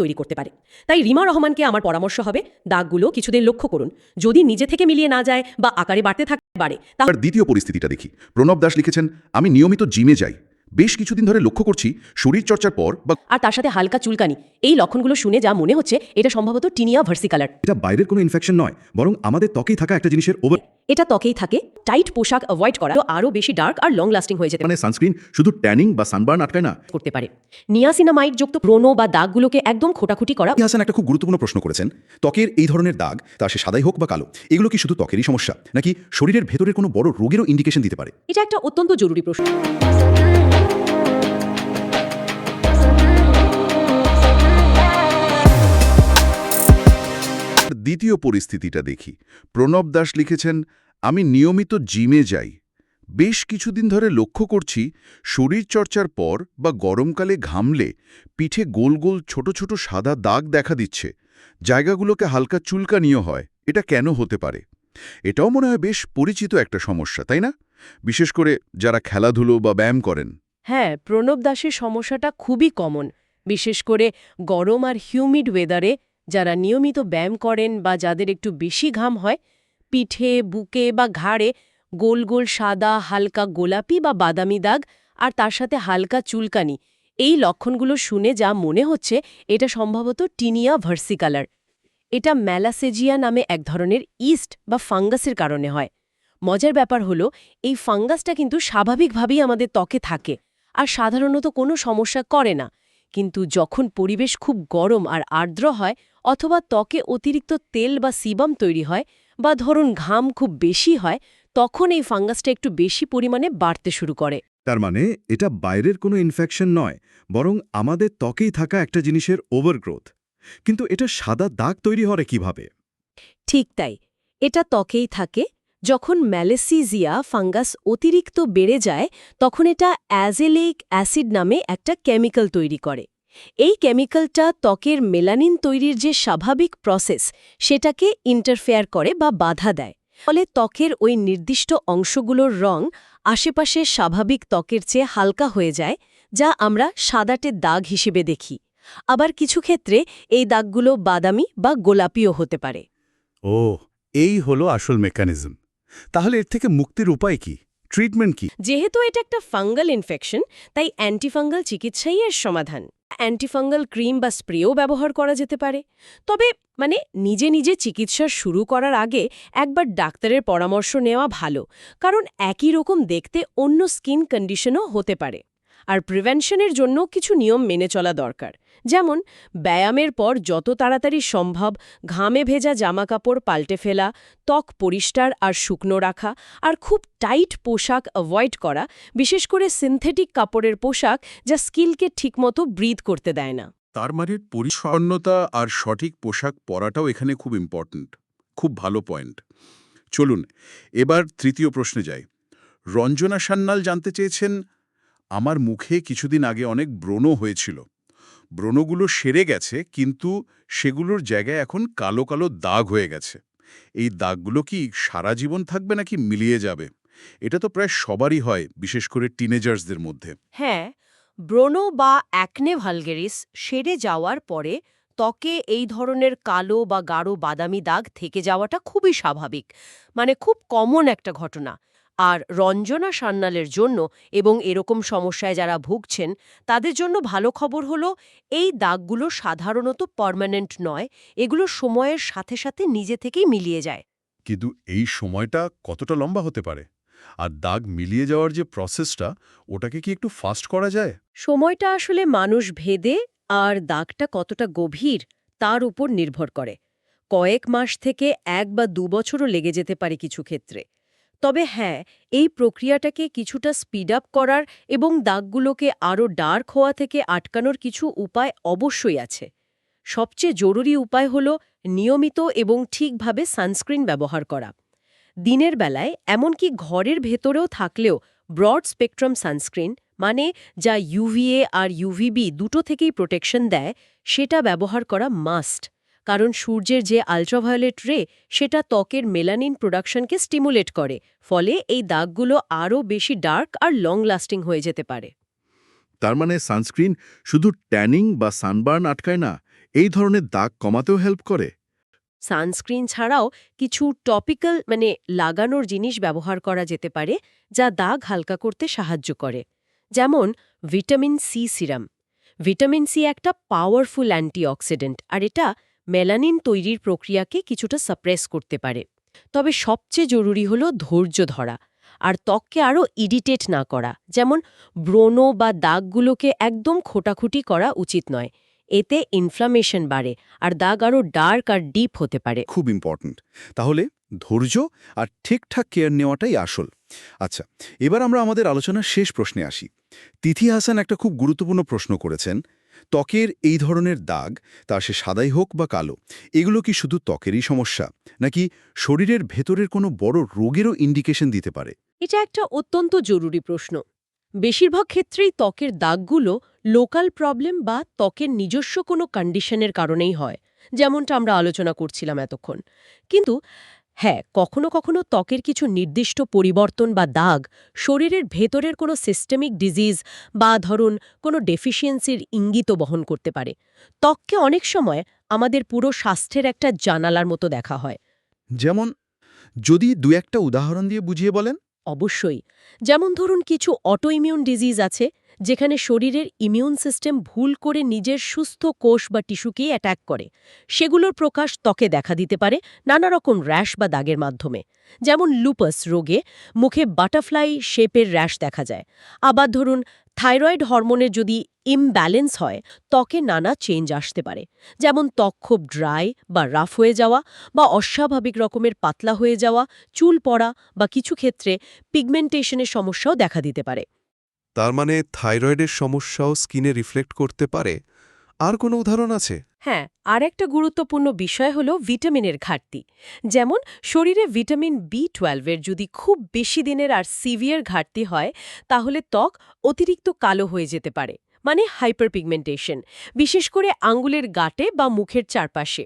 তৈরি করতে পারে। তাই রিমা রহমানকে আমার পরামর্শ হবে দাগগুলো কিছুদিন লক্ষ্য করুন। যদি নিজে থেকে মিলিয়ে না যায় বা আকারে বাড়তে থাকে বাড়ে তাহলে দ্বিতীয় পরিস্থিতিটা দেখি। প্রণব দাস লিখেছেন আমি নিয়মিত জিমে যাই। বেশ কিছুদিন ধরে লক্ষ্য করছি শরীর চর্চার পর বা আর তার সাথে হালকা চুলকানি। এই লক্ষণগুলো শুনে যা মনে হচ্ছে এটা সম্ভবত টিনিয়া ভার্সিকালার। এটা বাইরের কোনো ইনফেকশন নয় বরং আমাদের ত্বকেই থাকা একটা জিনিসের ওভার এটা ত্বকেই থাকে। টাইট পোশাক অ্যাভয়েড করা। তো আরও বেশি ডার্ক আর লং লাস্টিং হয়ে যেতে মানে সানস্ক্রিন শুধু ট্যানিং বা সানবার্ন আটকায় না। করতে পারে। নিয়াসিনামাইড যুক্ত ব্রণ বা দাগগুলোকে একদম খোটাখুটি করা। হাসান একটা খুব গুরুত্বপূর্ণ প্রশ্ন করেছেন। ত্বকের এই ধরনের দাগ তা সে সাদাই হোক বা কালো এগুলো কি শুধু ত্বকেরই সমস্যা নাকি শরীরের ভেতরের কোনো বড় রোগেরও ইন্ডিকেশন দিতে পারে? এটা একটা অত্যন্ত জরুরি প্রশ্ন। দ্বিতীয় পরিস্থিতিটা দেখি। প্রণব দাস লিখেছেন, আমি নিয়মিত জিমে যাই। বেশ কিছুদিন ধরে লক্ষ্য করছি, শরীর চর্চার পর বা গরমকালে ঘামলে পিঠে গোল গোল ছোট ছোট সাদা দাগ দেখা দিচ্ছে। জায়গাগুলোকে হালকা চুলকানিও হয়। এটা কেন হতে পারে? এটাও মনে হয় বেশ পরিচিত একটা সমস্যা, তাই না? বিশেষ করে যারা খেলাধুলো বা ব্যায়াম করেন। হ্যাঁ প্রণব দাসের সমস্যাটা খুবই কমন। বিশেষ করে গরম আর হিউমিড ওয়েদারে যারা নিয়মিত ব্যায়াম করেন বা যাদের একটু বেশি ঘাম হয়, পিঠে, বুকে বা ঘাড়ে গোল গোল সাদা, হালকা গোলাপি বা বাদামি দাগ আর তার সাথে হালকা চুলকানি। এই লক্ষণগুলো শুনে যা মনে হচ্ছে, এটা সম্ভবত টিনিয়া ভার্সিকালার। এটা ম্যালাসেজিয়া নামে এক ধরনের ইস্ট বা ফাঙ্গাসের কারণে হয়। মজার ব্যাপার হলো, এই ফাঙ্গাসটা কিন্তু স্বাভাবিকভাবেই আমাদের ত্বকে থাকে, আর সাধারণত কোনো সমস্যা করে না। কিন্তু যখন পরিবেশ খুব গরম আর আর্দ্র হয় অথবা ত্বকে অতিরিক্ত তেল বা সিবাম তৈরি হয় বা ধরুন ঘাম খুব বেশি হয় তখন এই ফাঙ্গাসটা একটু বেশি পরিমাণে বাড়তে শুরু করে। তার মানে এটা বাইরের কোনো ইনফেকশন নয় বরং আমাদের ত্বকেই থাকা একটা জিনিসের ওভারগ্রোথ কিন্তু এটা সাদা দাগ তৈরি হয় কীভাবে? ঠিক তাই এটা ত্বকেই থাকে যখন ম্যালেসিজিয়া ফাঙ্গাস অতিরিক্ত বেড়ে যায় তখন এটা অ্যাজেলেইক অ্যাসিড নামে একটা কেমিক্যাল তৈরি করে। এই কেমিক্যালটা ত্বকের মেলানিন তৈরির যে স্বাভাবিক প্রসেস সেটাকে ইন্টারফেয়ার করে বা বাধা দেয়। ফলে ত্বকের ওই নির্দিষ্ট অংশগুলোর রং আশেপাশে স্বাভাবিক ত্বকের চেয়ে হালকা হয়ে যায় যা আমরা সাদাটে দাগ হিসেবে দেখি। আবার কিছু ক্ষেত্রে এই দাগগুলো বাদামি বা গোলাপিও হতে পারে। ও এই হলো আসল মেকানিজম। তাহলে এর থেকে মুক্তির উপায় কি? ট্রিটমেন্ট কি? যেহেতু এটা একটা ফাঙ্গাল ইনফেকশন তাই অ্যান্টিফাঙ্গাল চিকিৎসাই এর সমাধান। অ্যান্টিফাঙ্গাল ক্রিম বা স্প্রেও ব্যবহার করা যেতে পারে। তবে মানে নিজে নিজে চিকিৎসা শুরু করার আগে একবার ডাক্তারের পরামর্শ নেওয়া ভালো। কারণ একই রকম দেখতে অন্য স্কিন কন্ডিশনও হতে পারে। আর প্রিভেনশনের জন্য কিছু নিয়ম মেনে চলা দরকার। যেমন, ব্যায়ামের পর যত তাড়াতাড়ি সম্ভব ঘামে ভেজা জামাকাপড় পাল্টে ফেলা, ত্বক পরিষ্কার আর শুকনো রাখা আর খুব টাইট পোশাক অ্যাভয়েড করা, বিশেষ করে সিনথেটিক কাপড়ের পোশাক যা স্কিলকে ঠিকমতো ব্রিথ করতে দেয় না। তার মানে পরিচ্ছন্নতা আর সঠিক পোশাক পরাটাও এখানে খুব ইম্পর্ট্যান্ট খুব ভালো পয়েন্ট চলুন, এবার তৃতীয় প্রশ্নে যাই। রঞ্জনা সান্যাল জানতে চেয়েছেন আমার মুখে কিছুদিন আগে অনেক ব্রণ হয়েছিল। ব্রণগুলো সেরে গেছে, কিন্তু সেগুলোর জায়গায় এখন কালো কালো দাগ হয়ে গেছে। এই দাগগুলো কি সারা জীবন থাকবে নাকি মিলিয়ে যাবে? এটা তো প্রায় সবারই হয়, বিশেষ করে টিনেজার্সদের মধ্যে। হ্যাঁ ব্রণ বা অ্যাকনে ভালগেরিস সেরে যাওয়ার পরে ত্বকে এই ধরনের কালো বা গাঢ় বাদামি দাগ থেকে যাওয়াটা খুবই স্বাভাবিক। মানে খুব কমন একটা ঘটনা। আর রঞ্জনা সান্যালের জন্য এবং এরকম সমস্যায় যারা ভুগছেন তাদের জন্য ভালো খবর হলো এই দাগগুলো সাধারণত পার্মানেন্ট নয় এগুলো সময়ের সাথে সাথে নিজে থেকেই মিলিয়ে যায়। কিন্তু এই সময়টা কতটা লম্বা হতে পারে? আর দাগ মিলিয়ে যাওয়ার যে প্রসেসটা ওটাকে কি একটু ফাস্ট করা যায়? সময়টা আসলে মানুষ ভেদে আর দাগটা কতটা গভীর তার উপর নির্ভর করে। কয়েক মাস থেকে এক বা দু বছরও লেগে যেতে পারে কিছু ক্ষেত্রে। তবে হ্যাঁ এই প্রক্রিয়াটাকে কিছুটা স্পিড আপ করার এবং দাগগুলোকে আরও ডার্ক হওয়া থেকে আটকানোর কিছু উপায় অবশ্যই আছে। সবচেয়ে জরুরি উপায় হল নিয়মিত এবং ঠিকভাবে সানস্ক্রিন ব্যবহার করা। দিনের বেলায়, এমনকি ঘরের ভেতরেও থাকলেও ব্রড স্পেকট্রাম সানস্ক্রিন মানে যা ইউভিএ আর ইউভিবি দুটো থেকেই প্রোটেকশন দেয়, সেটা ব্যবহার করা মাস্ট কারণ সূর্যের যে আলট্রাভায়োলেট রে সেটা ত্বকের মেলানিন প্রোডাকশনকে স্টিমুলেট করে ফলে এই দাগগুলো আরও বেশি ডার্ক আর লং লাস্টিং হয়ে যেতে পারে। তার মানে সানস্ক্রিন শুধু ট্যানিং বা সানবার্ন আটকায় না এই ধরনের দাগ কমাতেও হেল্প করে। সানস্ক্রিন ছাড়াও কিছু টপিক্যাল মানে লাগানোর জিনিস ব্যবহার করা যেতে পারে যা দাগ হালকা করতে সাহায্য করে। যেমন vitamin C serum vitamin C একটা পাওয়ারফুল অ্যান্টিঅক্সিডেন্ট আর এটা মেলানিন তৈরির প্রক্রিয়াকে কিছুটা সাপ্রেস করতে পারে। তবে সবচেয়ে জরুরি হলো ধৈর্য ধরা আর ত্বককে আরও ইরিটেট না করা। যেমন ব্রণ বা দাগগুলোকে একদম খোটাখুটি করা উচিত নয়। এতে ইনফ্লামেশন বাড়ে আর দাগ আরও ডার্ক আর ডিপ হতে পারে। খুব ইম্পর্ট্যান্ট তাহলে ধৈর্য আর ঠিকঠাক কেয়ার নেওয়াটাই আসল। আচ্ছা এবার আমরা আমাদের আলোচনার শেষ প্রশ্নে আসি। তিথি হাসান একটা খুব গুরুত্বপূর্ণ প্রশ্ন করেছেন। ত্বকের এই ধরনের দাগ, তা সে সাদাই হোক বা কালো, এগুলো কি শুধু ত্বকেরই সমস্যা, নাকি শরীরের ভেতরের কোনো বড় রোগেরও ইন্ডিকেশন দিতে পারে? এটা একটা অত্যন্ত জরুরি প্রশ্ন। বেশিরভাগ ক্ষেত্রেই ত্বকের দাগগুলো লোকাল প্রবলেম বা ত্বকের নিজস্ব কোনো কন্ডিশনের কারণেই হয়, যেমনটা আমরা আলোচনা করছিলাম এতক্ষণ। কিন্তু হ্যাঁ কখনো কখনো ত্বকের কিছু নির্দিষ্ট পরিবর্তন বা দাগ শরীরের ভেতরের কোনো সিস্টেমিক ডিজিজ বা ধরুন কোনো ডেফিসিয়েন্সির ইঙ্গিতও বহন করতে পারে। ত্বককে অনেক সময় আমাদের পুরো স্বাস্থ্যের একটা জানালার মতো দেখা হয়। যেমন যদি দু একটা উদাহরণ দিয়ে বুঝিয়ে বলেন? অবশ্যই। যেমন ধরুন কিছু অটোইমিউন ডিজিজ আছে যেখানে শরীরের ইমিউন সিস্টেম ভুল করে নিজের সুস্থ কোষ বা টিস্যুকেই অ্যাট্যাক করে। সেগুলোর প্রকাশ ত্বকে দেখা দিতে পারে নানা রকম র্যাশ বা দাগের মাধ্যমে। যেমন লুপাস রোগে মুখে বাটারফ্লাই শেপের র্যাশ দেখা যায়। আবার ধরুন থাইরয়েড হরমোনের যদি ইমব্যালেন্স হয়, ত্বকে নানা চেঞ্জ আসতে পারে। যেমন ত্বক খুব ড্রাই বা রাফ হয়ে যাওয়া বা অস্বাভাবিক রকমের পাতলা হয়ে যাওয়া, চুল পড়া বা কিছু ক্ষেত্রে পিগমেন্টেশনের সমস্যাও দেখা দিতে পারে। তার মানে থাইরয়েডের সমস্যাও স্কিনে রিফ্লেক্ট করতে পারে। আর কোনো উদাহরণ আছে? হ্যাঁ আর একটা গুরুত্বপূর্ণ বিষয় হলো ভিটামিনের ঘাটতি। যেমন, শরীরে ভিটামিন বি টুয়েলভের যদি খুব বেশি দিনের আর সিভিয়ার ঘাটতি হয়, তাহলে ত্বক অতিরিক্ত কালো হয়ে যেতে পারে মানে হাইপারপিগমেন্টেশন, বিশেষ করে আঙ্গুলের গাটে বা মুখের চারপাশে।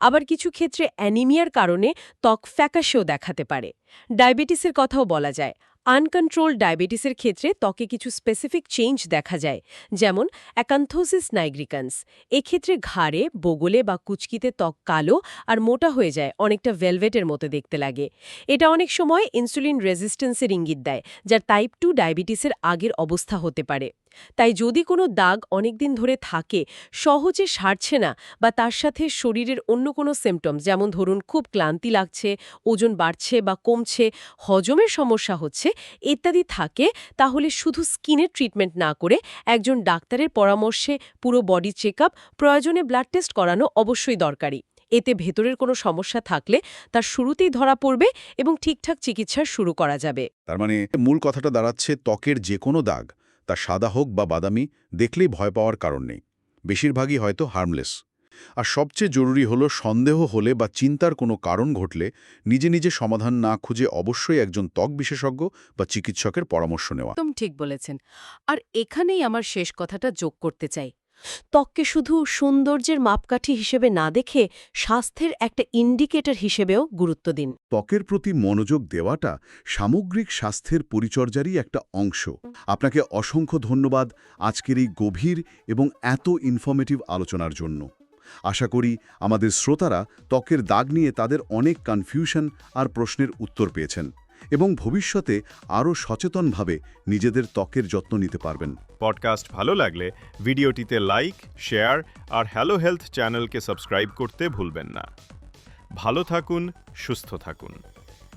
আবার কিছু ক্ষেত্রে অ্যানিমিয়ার কারণে ত্বক ফ্যাকাশেও দেখাতে পারে। ডায়াবেটিসের কথাও বলা যায়। আনকন্ট্রোল ডায়াবেটিসের ক্ষেত্রে ত্বকে কিছু স্পেসিফিক চেঞ্জ দেখা যায়, যেমন অ্যাকান্থোসিস নাইগ্রিকান্স এক্ষেত্রে ঘাড়ে, বগলে বা কুচকিতে ত্বক কালো আর মোটা হয়ে যায়, অনেকটা ভেলভেটের মতো দেখতে লাগে। এটা অনেক সময় ইনসুলিন রেজিস্ট্যান্সের ইঙ্গিত দেয় যার টাইপ টু ডায়াবেটিসের আগের অবস্থা হতে পারে। তাই যদি কোনো দাগ অনেকদিন ধরে থাকে, সহজে সারছে না বা তার সাথে শরীরের অন্য কোনো সিমটমস যেমন ধরুন খুব ক্লান্তি লাগছে, ওজন বাড়ছে বা কমছে, হজমের সমস্যা হচ্ছে ইত্যাদি থাকে, তাহলে শুধু স্কিনের ট্রিটমেন্ট না করে একজন ডাক্তারের পরামর্শে পুরো বডি চেক প্রয়োজনে ব্লাড টেস্ট করানো অবশ্যই দরকারি। এতে ভেতরের কোনো সমস্যা থাকলে তার শুরুতেই ধরা পড়বে এবং ঠিকঠাক চিকিৎসা শুরু করা যাবে। তার মানে মূল কথাটা দাঁড়াচ্ছে ত্বকের যে কোনো দাগ, তা সাদা হোক বা বাদামি, দেখলেই ভয় পাওয়ার কারণ নেই। বেশিরভাগই হয়তো হার্মলেস। আর সবচেয়ে জরুরি হলো সন্দেহ হলে বা চিন্তার কোনো কারণ ঘটলে নিজে নিজে সমাধান না খুঁজে অবশ্যই একজন ত্বক বিশেষজ্ঞ বা চিকিৎসকের পরামর্শ নেওয়া। একদম ঠিক বলেছেন। আর এখানেই আমার শেষ কথাটা যোগ করতে চাই। ত্বককে শুধু সৌন্দর্যের মাপকাঠি হিসেবে না দেখে স্বাস্থ্যের একটা ইন্ডিকেটর হিসেবেও গুরুত্ব দিন। ত্বকের প্রতি মনোযোগ দেওয়াটা সামগ্রিক স্বাস্থ্যের পরিচর্যারই একটা অংশ। আপনাকে অসংখ্য ধন্যবাদ আজকের এই গভীর এবং এত ইনফরমেটিভ আলোচনার জন্য। আশা করি আমাদের শ্রোতারা ত্বকের দাগ নিয়ে তাদের অনেক কনফিউশন আর প্রশ্নের উত্তর পেয়েছেন এবং ভবিষ্যতে আরও সচেতনভাবে নিজেদের ত্বকের যত্ন নিতে পারবেন। পডকাস্ট ভালো লাগলে ভিডিওটিতে লাইক, শেয়ার আর হ্যালো হেলথ চ্যানেলকে সাবস্ক্রাইব করতে ভুলবেন না। ভালো থাকুন, সুস্থ থাকুন।